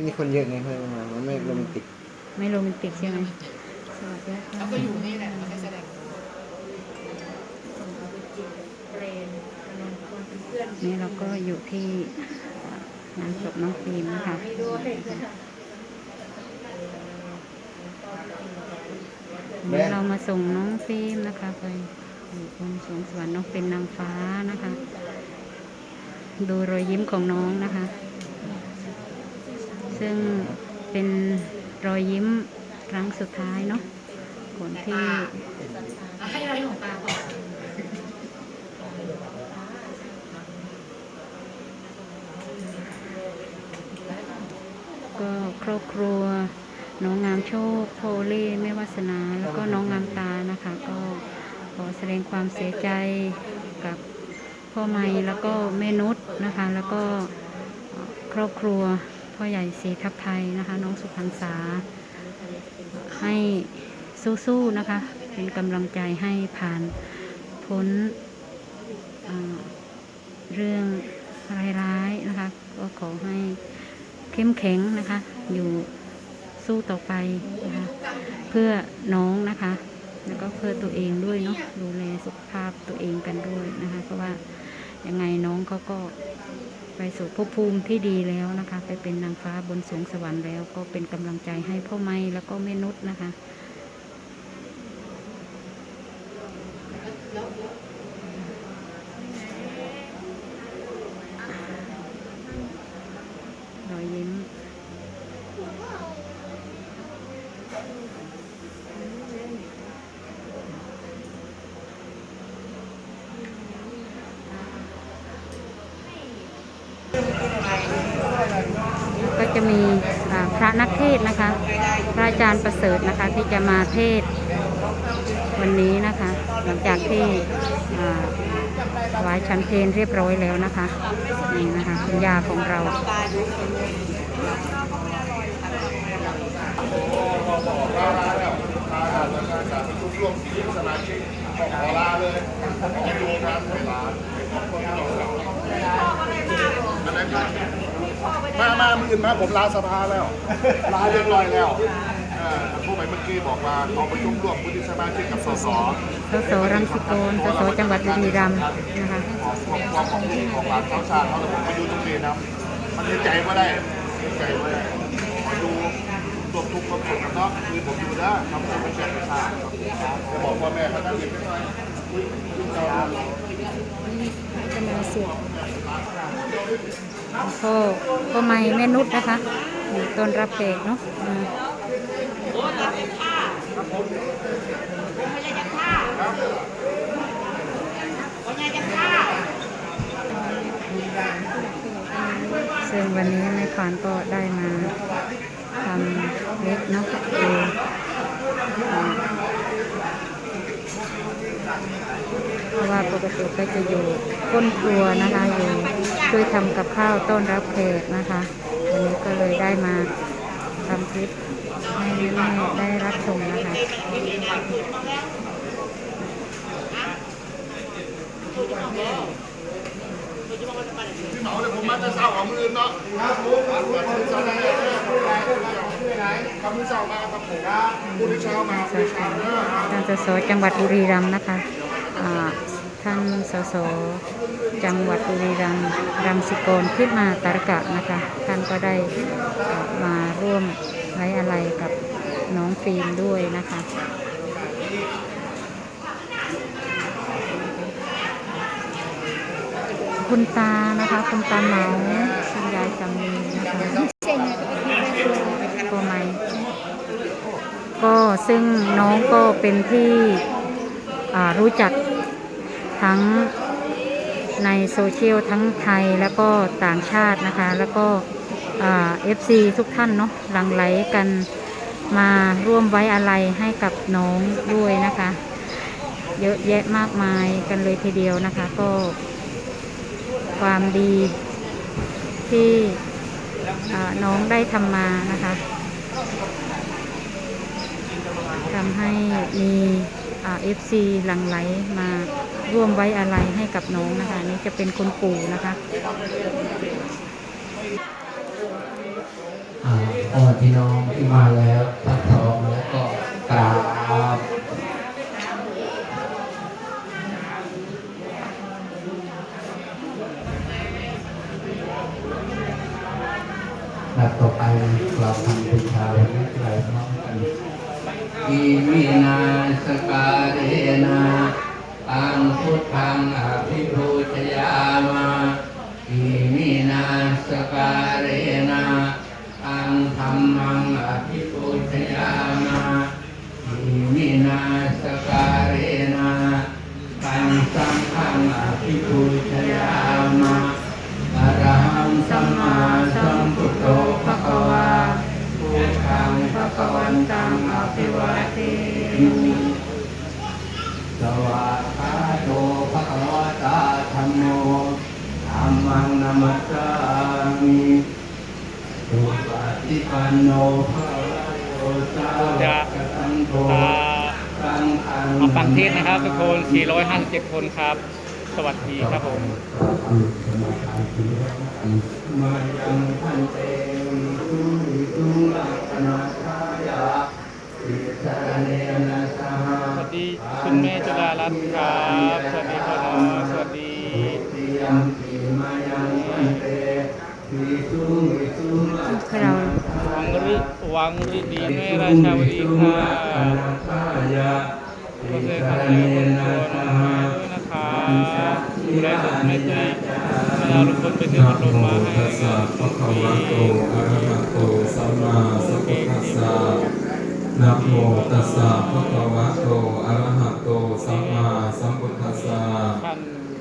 ที่นี่คนเยอะไงเพื่อนมามันไม่โรแมนติกไม่โรแมนติกใช่ไหมสวัสดีแล้วก็อยู่นี่แหละมันก็แสดงนี่เราก็อยู่ที่งานศพน้องฟิล์มนะคะนนี้เรามาส่งน้องฟิล์มนะคะไปอยู่บนสวงสวรรค์น้องเป็นนางฟ้านะคะ ดูรอยยิ้มของน้องนะคะ ซึ่งเป็นรอยยิ้มครั้งสุดท้ายเนาะก่อนที่ให้อะไรของตาก่อนก็ครอบครัวน้องงามโชคโพล่แม่วาสนา แล้วก็น้องงามตานะคะ ก็ขอแสดงความเสียใจกับพ่อไม่แล้วก็แม่นุชนะคะ แล้วก็ครอบครัว พ่อใหญ่ศรีทับไทยนะคะ น้องสุพรรณษา ให้สู้ๆนะคะ เป็นกำลังใจให้ผ่านพ้นเรื่องร้ายๆนะคะ ก็ขอให้เข้มแข็งนะคะ อยู่สู้ต่อไปนะคะ เพื่อน้องนะคะ แล้วก็เพื่อตัวเองด้วยเนาะดูแลสุขภาพตัวเองกันด้วยนะคะ เพราะว่ายังไงน้องเขาก็ ไปสู่ภพภูมิที่ดีแล้วนะคะ ไปเป็นนางฟ้าบนสวงสวรรค์แล้ว ก็เป็นกำลังใจให้พ่อไม้แล้วก็แม่นุษย์นะคะ รอยยิ้ม ก็จะมีอ่าพระ นะคะ พระอาจารย์ประเสริฐนะคะที่จะมาเทศวันนี้นะคะ หลังจากที่ถวายชันเพลเรียบร้อยแล้วนะคะนี่นะคะคุณยาของเรามามามือ อื่นมาผมลาสภาแล้ว ลาเรียบร้อยแล้วเออผู้ไปเมื่อกี้บอกว่าเขาประชุมร่วมวุฒิสมาชิกกับสสสสรังสิโกนสสจังหวัดบุรีรัมย์นะคะ ของของของของของหลานเขาชาติเขาแต่ผมมาอยู่ตรงนี้นะมันในใจว่าได้ในใจว่าได้มาดูตัวทุกข์ความสุขกันเนาะคือผมอยู่ได้ทำให้เป็นแชร์ประชาติครับจะบอกว่าแม่เขาตั้งใจไม่น้อยคุณเจ้าจะมาเสียบ พ่อพ่อไม่แม่นุชนะคะอยู่ต้นรับแขกเนาะซึ่งวันนี้แม่ขวานก็ได้มาทำเล็กเนาะเองเพราะว่าปกติก็จะอยู่ก้นครัวนะคะอยู่ ช่วยทำกับข้าวต้อนรับแขกนะคะวันนี้ก็เลยได้มาทำคลิปให้แม่ๆได้รับชมนะคะพี่เหมาเนี่ยผมมาจะเศร้าของมืออื่นเนาะครับผมวันนี้เศร้าได้ครับมือเศร้ามาครับผมผู้ที่เช้ามาผู้ที่เช้าเนาะท่านสสจังหวัดบุรีรัมย์นะคะอ่าท่าน สสจังหวัดบุรีรัมย์รังสิโกนขึ้นมาตารกะนะคะท่านก็ได้มาร่วมไว้อะไรกับน้องฟิล์มด้วยนะคะคุณตานะคะ คุณตาเมาคุณยายสามีนะคะก็ไม่ก็ซึ่งน้องก็เป็นที่รู้จัก ทั้งในโซเชียลทั้งไทยแล้วก็ต่างชาตินะคะ แล้วก็เอฟซีทุกท่านเนาะหลั่งไหลกันมาร่วมไว้อะไรให้กับน้องด้วยนะคะ เยอะแยะมากมายกันเลยทีเดียวนะคะก็ ความดีที่น้องได้ทำมานะคะทำให้มี เอฟซีหลังไหลมาร่วมไว้อะไรให้กับน้องนะคะ นี่จะเป็นคุณปู่นะคะอ่าพ่อแม่พี่น้องที่มาแล้วทักทองแล้วก็กราบและต่อไปเราทำบูชาวันนี้เราพร้อมกัน อิมินาสการเรนะตังพุทธังอภิปูชยามาอิมินาสการเรนะตังธรรมังอภิปูชยามาอิมินาสการเรนะตังสังฆังอภิปูชยา 457 คนครับ สวัสดีครับผมมายังพันเตสุริสุลักษณะทายาติสาเนนะสหสวัสดีคุณแม่จุฬารัตน์ครับ สวัสดีพ่อน้องสวัสดีเตียมปีมายังพันเตวิสุริสุลักษเราณะวังฤวังฤดีแม่ราชาวดีค่ะทายาขอแสดงความยินดีกับคุณพ่อน้องด้วยนะครับดูแลสุขไม่ใจเวลาลุงพลไปซื้อพัดลมมาให้ตัสสะภะคะวะโตอะระหะโตสัมมาสัมพุทธัสสะนะโมตัสสะภะคะวะโตอะระหะโตสัมมาสัมพุทธัสสะ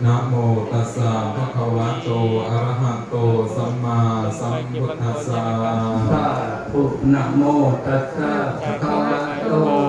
นนะโมตัสสะภะคะวะโตอะระหะโตสัมมาสัมพุทธัสสะสาธุนะโมตัสสะภะคะวะโต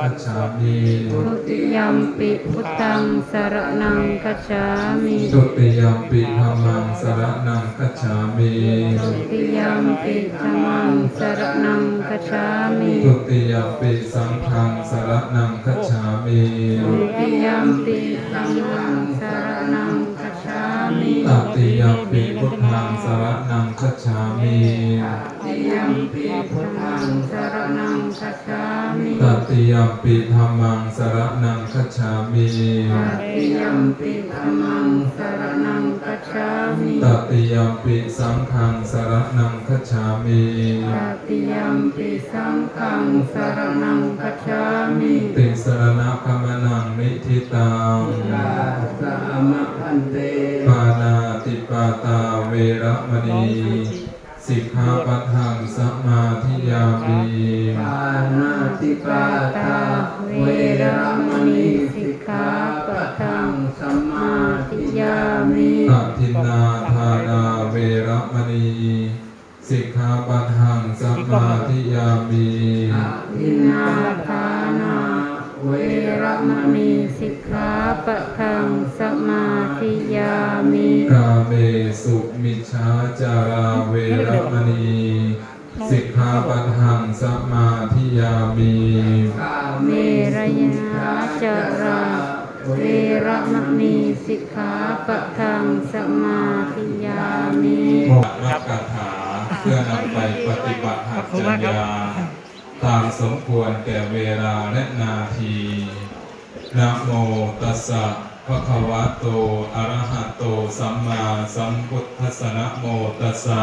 สรณังคัจฉามิทุติยัมปิพุทธังสารนังคัจฉามิทุติยมปีธรรมังสรณังคัจฉามิทุติยัมปิธัมมังสารนังคัจฉามิทุติยมปีสังฆังสรณังคัจฉามิทุติยัมปิธัมมังสารนังคัจฉามิตติยมปีพุทธังสรณังคัจฉามิติ ยัมปิพุทธังสารนังคัจฉามิตติยมปีธรรมังสรณังคัจฉามิติยัมปิธัมมังสารนังคัจฉามิตติยมปีสังฆังสรณังคัจฉามิตติยัมปิสังฆังสารนังคัจฉามิติสรณะคัมนังนิทิตังกาสามะพันเตปานาติปาตาเวระมณี สิกขาปัทังสมาธิยามีปานาติปาตาเวระมณีสิกขาปะทังสมมาธิยามิอทินนาทานาเวระมณีสิกขาปัทังสมาธิยามีอาทินนาทานา เวระมณีสิกขาปะทังสมาธิยามิกาเมสุมิชฌาจาราเวระมณีสิกขาปัทังสมาธิยามีกาเมเมรรยยนานาจาจาราราเวระมณีสิกขาปะทังสมาธิยามิโมกมักกถาเพื่อนำไปปฏิบัติหัตถยา ตามสมควรแก่เวลาและนาทีนะโมตัสสะภะคะวะโต อะระหะโต สัมมาสัมพุทธัสสะนะโมตัสสะ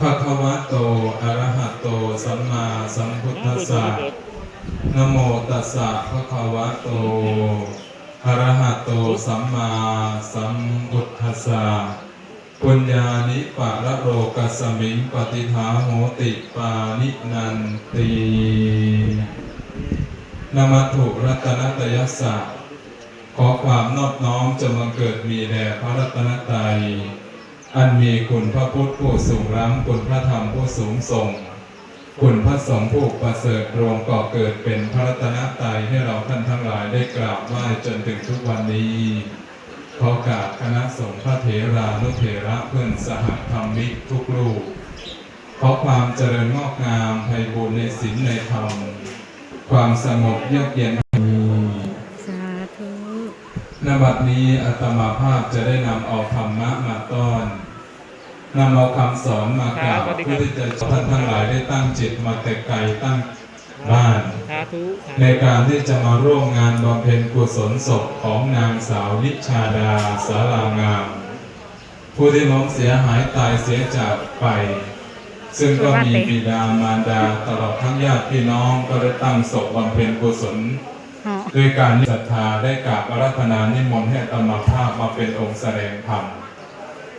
ภะคะวะโต อะระหะโต สัมมาสัมพุทธัสสะนะโมตัสสะภะคะวะโต อะระหะโต สัมมาสัมพุทธัสสะ ปุญญานิปะระโรกัสมิงปฏิทาโหติปานินันตีนมัถุรัตนตยัสสะความนอบน้อมจงบังเกิดมีแด่พระรัตนตรัย อันมีคุณพระพุทธผู้สูงล้ำคุณพระธรรมผู้สูงส่ง คุณพระสงฆ์ผู้ประเสริฐรวมก่อเกิดเป็นพระรัตนตรัยให้เราท่านทั้งหลายได้กราบไหว้จนถึงทุกวันนี้ ขอกราบคณะสงฆ์พระเถรานุเถระเพื่อนสหธรรมิกทุกรูป ขอความเจริญงอกงามไพบูรณ์ในศีลในธรรม ความสงบเยือกเย็นสาธุนบัดนี้อาตมาภาพจะได้นำเอาธรรมะมาต้อนนำเอาคำสอนมากล่าวเพื่อที่จะท่านทั้งหลายได้ตั้งจิตมาแต่ไกลตั้งบ้านสา ธุในการที่จะมาร่วมงานบำเพ็ญกุศลศพของนางสาวนิชาดาสารางาม ผู้ที่ล้มเสียหายตายเสียจากไป ซึ่งก็มีบิดามารดาตลอดทั้งญาติพี่น้องก็ได้ตั้งศพบำเพ็ญกุศลเหาะด้วยการศรัทธาได้กราบอาราธนานิมนต์ให้อาตมาภาพมาเป็นองค์แสดงธรรม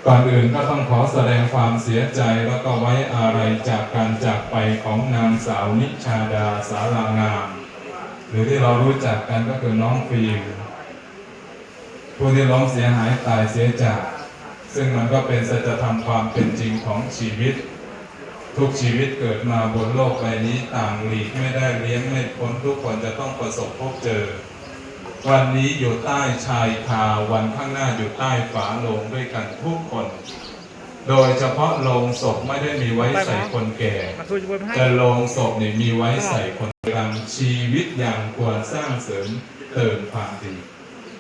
ก่อนอื่นก็ต้องขอแสดงความเสียใจแล้วก็ไว้อาลัยจากการจากไปของนางสาวนิชาดาสารางาม หรือที่เรารู้จักกันก็คือน้องฟิล์มผู้ที่ล้มเสียหายตายเสียจาก ซึ่งมันก็เป็นสัจธรรมความเป็นจริงของชีวิต ทุกชีวิตเกิดมาบนโลกใบนี้ต่างหลีกไม่ได้เลี้ยงไม่พ้นทุกคนจะต้องประสบพบเจอ วันนี้อยู่ใต้ชายคาวันข้างหน้าอยู่ใต้ฝาโลงด้วยกันทุกคน โดยเฉพาะโลงศพไม่ได้มีไว้ใส่คนแก่มาคุยบนให้แต่โลงศพนี่มีไว้ใส่คนกำลังชีวิตอย่างควรสร้างเสริมเติมความดี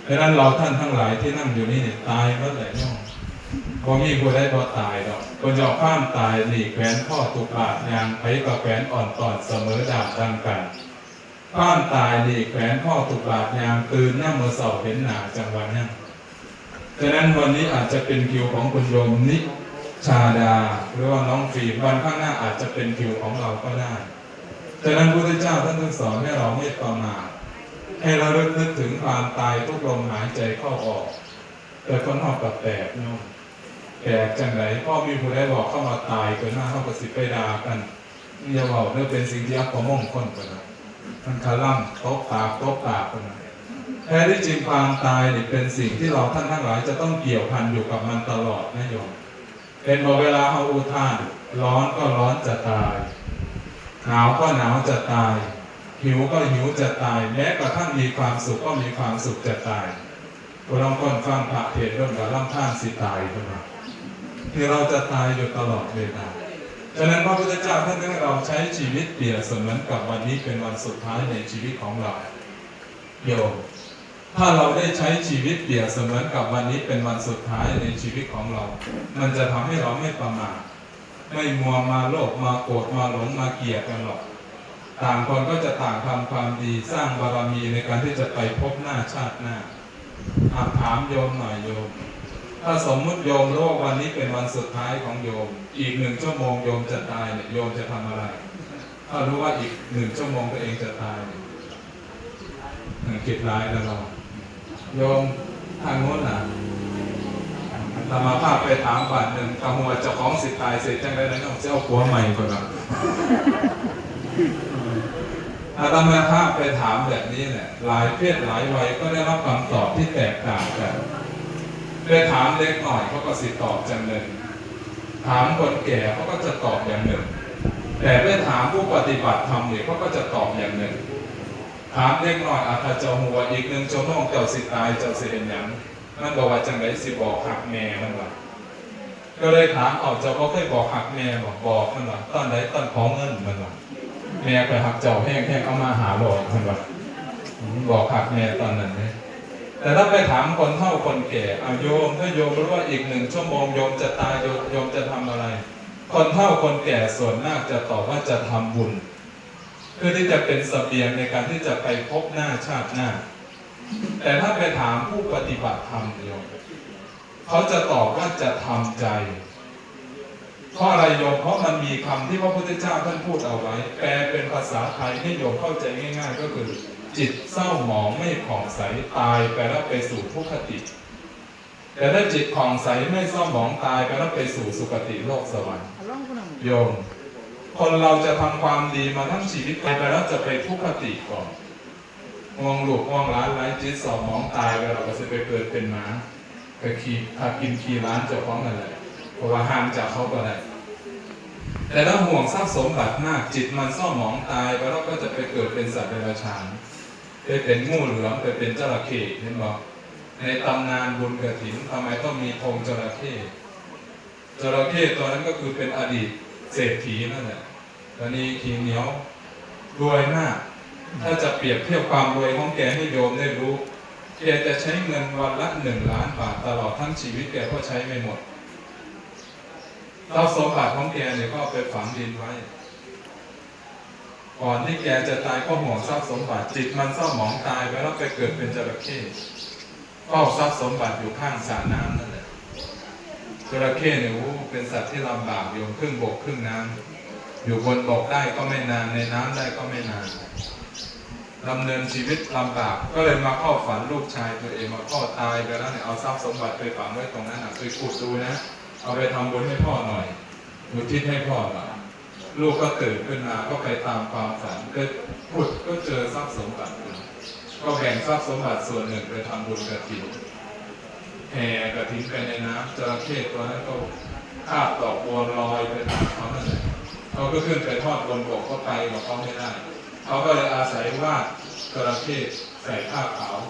ดังนั้นเราท่านทั้งหลายที่นั่งอยู่นี่เนี่ยตายเมื่อไหร่เนาะพอมีผู้ได้พอตายดอกคนจะเอาข้ามตายหลีกแขวนข้อตุกบาทยางไปกับแขวนอ่อนตอนเสมอดาบดังกัน ข้ามตายหลีกแขวนข้อตุกบาทยางตื่นหน้ามือเสาเห็นหนาจังหวะนั้นฉะนั้นวันนี้อาจจะเป็นคิวของคุณโยมนิชาดา หรือว่าน้องฟีวันข้างหน้าอาจจะเป็นคิวของเราก็ได้ ฉะนั้นพระพุทธเจ้าท่านจึงสอนให้เราไม่ประมาทให้เราลึกนึกถึงความตายทุกลมหายใจเข้าออก แต่คนหอบกับแตกโน่นแตกจังไรพ่อมีผู้ใดบอกเข้ามาตายเกินหน้าเข้ากับสิบไปดากันอย่าบอกเนื่อเป็นสิ่งที่อัปมงคลกันนะ มันคาล่ำโต๊ะปากโต๊ะปากกันแท้ที่จริงความตายนี่เป็นสิ่งที่เราท่านทั้งหลายจะต้องเกี่ยวพันอยู่กับมันตลอดนะโยมเป็นบอกเวลาเอาอุทาน ร้อนก็ร้อนจะตาย หนาวก็หนาวจะตาย หิวก็หิวจะตาย แม้กระทั่งมีความสุขก็มีความสุขจะตายเราลองคนฟังพระเทศน์เรื่องกับล่ำท่านสิตายขึ้นมาคือเราจะตายอยู่ตลอดเวลา ฉะนั้นพระพุทธเจ้าท่านให้เราใช้ชีวิตเปรียบเสมือนกับวันนี้เป็นวันสุดท้ายในชีวิตของเราโยมถ้าเราได้ใช้ชีวิตเปรียบเสมือนกับวันนี้เป็นวันสุดท้ายในชีวิตของเรา มันจะทำให้เราไม่ประมาทไม่มัวมาโลภมาโกรธมาหลงมาเกลียดกันหรอก ต่างคนก็จะต่างทำความดีสร้างบารมีในการที่จะไปพบหน้าชาติหน้าอาถามโยมหน่อยโยม ถ้าสมมุติโยมรู้ว่าวันนี้เป็นวันสุดท้ายของโยม อีกหนึ่งชั่วโมงโยมจะตายเนี่ยโยมจะทำอะไร ถ้ารู้ว่าอีกหนึ่งชั่วโมงตัวเองจะตายเนี่ยเออคิดร้ายแล้วเราโยมทางโน้นน่ะธรรมาภาพไปถามบาทหนึ่งคำว่าเจ้าของสิทธิ์ตายเสร็จจังได้แล้วเนาะเจ้าผัวใหม่ก่อนละอาตมาภาพไปถามแบบนี้แหละหลายเพศหลายวัยก็ได้รับคำตอบที่แตกต่างกัน ไปถามเล็กหน่อยเขาก็สิตอบจังหนึ่ง ถามคนแก่เขาก็จะตอบอย่างหนึ่ง แต่ไปถามผู้ปฏิบัติธรรมเนี่ยเขาก็จะตอบอย่างหนึ่ง ถามเล็กหน่อยอาจจะหัวอีกหนึ่งชั่วโมงเจ้าสิตายเจ้าสิเห็นหยังมันบอกว่าจังไรสิบอกหักแม่มันว่าก็เลยถามเอาเจ้าก็เคยบอกหักแม่บอกบอกมันว่าตอนไหนตอนขอเงินมันว่าแม่ไปหักเจ้าแห้งแห้งเอามาหาหลอกมันว่าบอกหักแม่ตอนนั้นเนี่ย แต่ถ้าไปถามคนเฒ่าคนแก่เอาโยมถ้าโยมรู้ว่าอีกหนึ่งชั่วโมงโยมจะตายโยมจะทำอะไร คนเฒ่าคนแก่ส่วนมากจะตอบว่าจะทำบุญเพื่อที่จะเป็นเสบียงในการที่จะไปพบหน้าชาติหน้า แต่ถ้าไปถามผู้ปฏิบัติธรรมโยมเขาจะตอบว่าจะทำใจเพราะอะไรโยมเพราะมันมีคำที่พระพุทธเจ้าท่านพูดเอาไว้ แปลเป็นภาษาไทยให้โยมเข้าใจง่าย ๆ ก็คือ จิตเศร้าหมองไม่ผ่องใสตายไปแล้วไปสู่ทุกขติ แต่ถ้าจิตผ่องใสไม่เศร้าหมองตายไปแล้วไปสู่สุคติโลกสวรรค์โยม คนเราจะทำความดีมาทั้งชีวิตไปแล้วจะไปทุกขติก่อนพห่วงลูกห่วงร้านไร้จิตสองมองตายไปเราก็จะไปเกิดเป็นหมาก็ขี่พากินขี่ร้านเจ้าของนั่นแหละเพราะว่าห่างจากเขาก็ได้แต่ถ้าห่วงทรัพย์สมบัติมากจิตมันเศร้าหมองตายไปแล้วก็จะไปเกิดเป็นสัตว์เดรัจฉาน ไปเป็นงูเหลือมไปเป็นจระเข้เห็นบอกในตำนานบุญกระถินทำไมต้องมีธงจระเข้จระเข้ตัวนั้นก็คือเป็นอดีตเศรษฐีนั่นแหละตอนนี้ขีเหนียวรวยมาก ถ้าจะเปรียบเทียบความรวยของแกให้โยมได้รู้แกจะใช้เงินวันละหนึ่งล้านบาทตลอดทั้งชีวิตแกก็ใช้ไม่หมดทรัพย์สมบัติของแกเนี่ยก็ไปฝังดินไว้ ก่อนที่แกจะตายก็ห่วงทรัพย์สมบัติจิตมันเศร้าหมองตายไปแล้วไปเกิดเป็นจระเข้เฝ้าทรัพย์สมบัติอยู่ข้างสระน้ำนั่นแหละจระเข้เนี่ยโอ้เป็นสัตว์ที่ลำบากอยู่ครึ่งบกครึ่งน้ำอยู่บนบกได้ก็ไม่นานในน้ำได้ก็ไม่นานดำเนินชีวิตลำบากก็เลยมาเข้าฝันลูกชายตัวเองมาพ่อตายไปแล้วเนี่ยเอาทรัพย์สมบัติไปฝังไว้ตรงนั้นอะไปขุดดูนะ เอาไปทำบุญให้พ่อหน่อยอุทิศให้พ่อหน่อย ลูกก็ตื่นขึ้นมาก็ไปตามความฝันก็ขุดก็เจอทรัพย์สมบัติ ก็แบ่งทรัพย์สมบัติส่วนหนึ่งไปทำบุญกระถิ่นแห่กระถิ่นไปในน้ำจระเข้ตัวนั้นก็คาบดอกบัวลอยไปตามเขานั่นแหละเขาก็ขึ้นไปทอดบนบกก็ไปกับเขาไม่ได้ เขาก็เลยอาศัยว่าดจระเข้ใส่ผ้าขาว